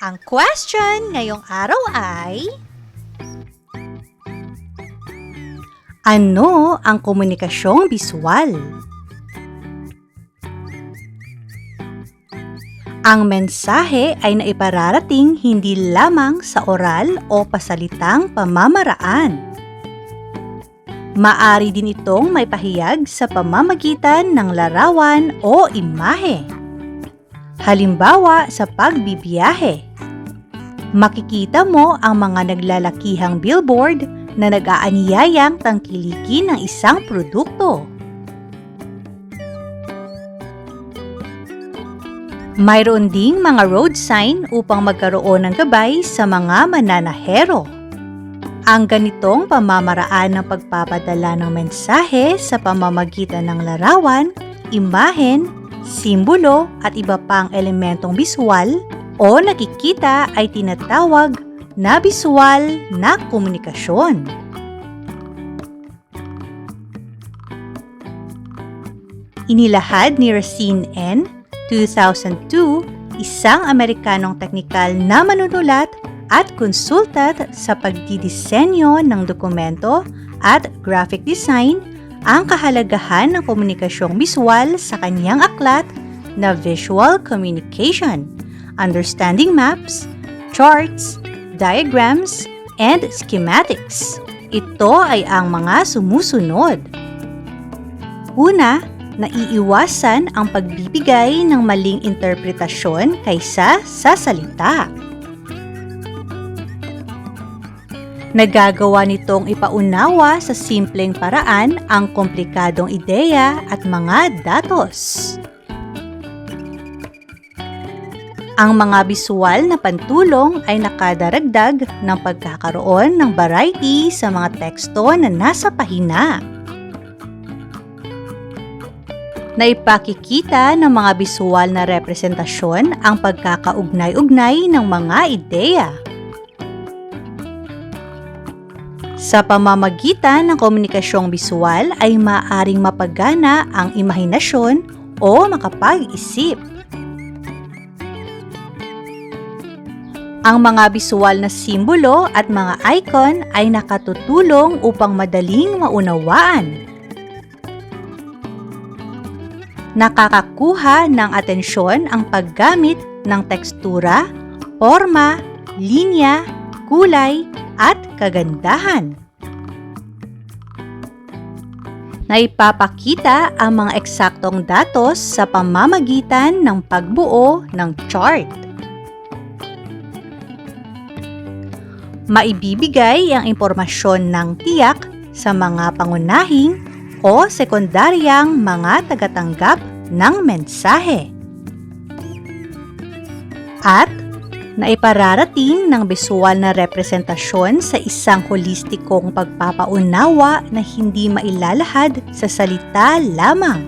Ang question ngayong araw ay Ano ang komunikasyong biswal? Ang mensahe ay naipararating hindi lamang sa oral o pasalitang pamamaraan. Maari din itong may pahiyag sa pamamagitan ng larawan o imahe. Halimbawa sa pagbibiyahe. Makikita mo ang mga naglalakihang billboard na nag-aanyayang tangkilikin ng isang produkto. Mayroon ding mga road sign upang magkaroon ng gabay sa mga mananahero. Ang ganitong pamamaraan ng pagpapadala ng mensahe sa pamamagitan ng larawan, imahen, simbolo at iba pang elementong biswal o nakikita ay tinatawag na biswal na komunikasyon. Inilahad ni Racine N. 2002, isang Amerikanong teknikal na manunulat at konsultat sa pagdidisenyo ng dokumento at graphic design ang kahalagahan ng komunikasyong biswal sa kanyang aklat na Visual Communication, Understanding Maps, Charts, Diagrams, and Schematics. Ito ay ang mga sumusunod. Una, naiiwasan ang pagbibigay ng maling interpretasyon kaysa sa salita. Nagagawa nitong ipaunawa sa simpleng paraan ang komplikadong ideya at mga datos. Ang mga bisual na pantulong ay nakadaragdag ng pagkakaroon ng variety sa mga teksto na nasa pahina. Naipakikita ng mga bisual na representasyon ang pagkakaugnay-ugnay ng mga ideya. Sa pamamagitan ng komunikasyong bisual ay maaring mapagana ang imahinasyon o makapag-isip. Ang mga bisual na simbolo at mga icon ay nakatutulong upang madaling maunawaan. Nakakakuha ng atensyon ang paggamit ng tekstura, forma, linya, kulay, kagandahan. Naipapakita ang mga eksaktong datos sa pamamagitan ng pagbuo ng chart. Maibibigay ang impormasyon ng tiyak sa mga pangunahing o sekundaryang mga tagatanggap ng mensahe. Naipararating ng bisual na representasyon sa isang holistikong pagpapaunawa na hindi mailalahad sa salita lamang.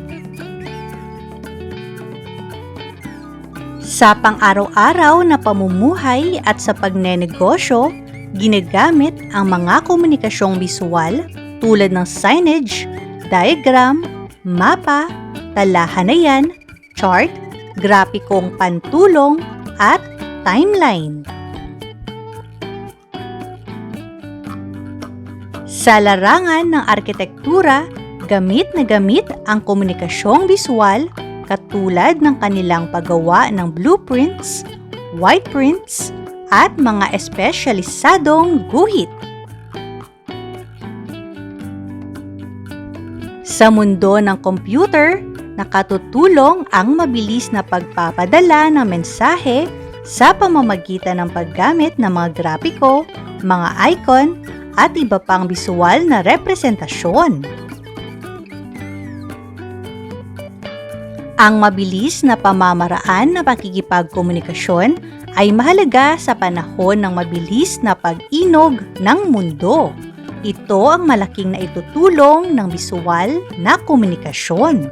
Sa pang-araw-araw na pamumuhay at sa pagnenegosyo, ginagamit ang mga komunikasyong bisual tulad ng signage, diagram, mapa, talahanayan, chart, grapikong pantulong, at timeline. Sa larangan ng arkitektura, gamit na gamit ang komunikasyong biswal katulad ng kanilang paggawa ng blueprints, whiteprints, at mga espesyalisadong guhit. Sa mundo ng computer, nakatutulong ang mabilis na pagpapadala ng mensahe sa pamamagitan ng paggamit ng mga grapiko, mga icon, at iba pang bisual na representasyon. Ang mabilis na pamamaraan na pakikipagkomunikasyon ay mahalaga sa panahon ng mabilis na pag-inog ng mundo. Ito ang malaking naitutulong ng bisual na komunikasyon.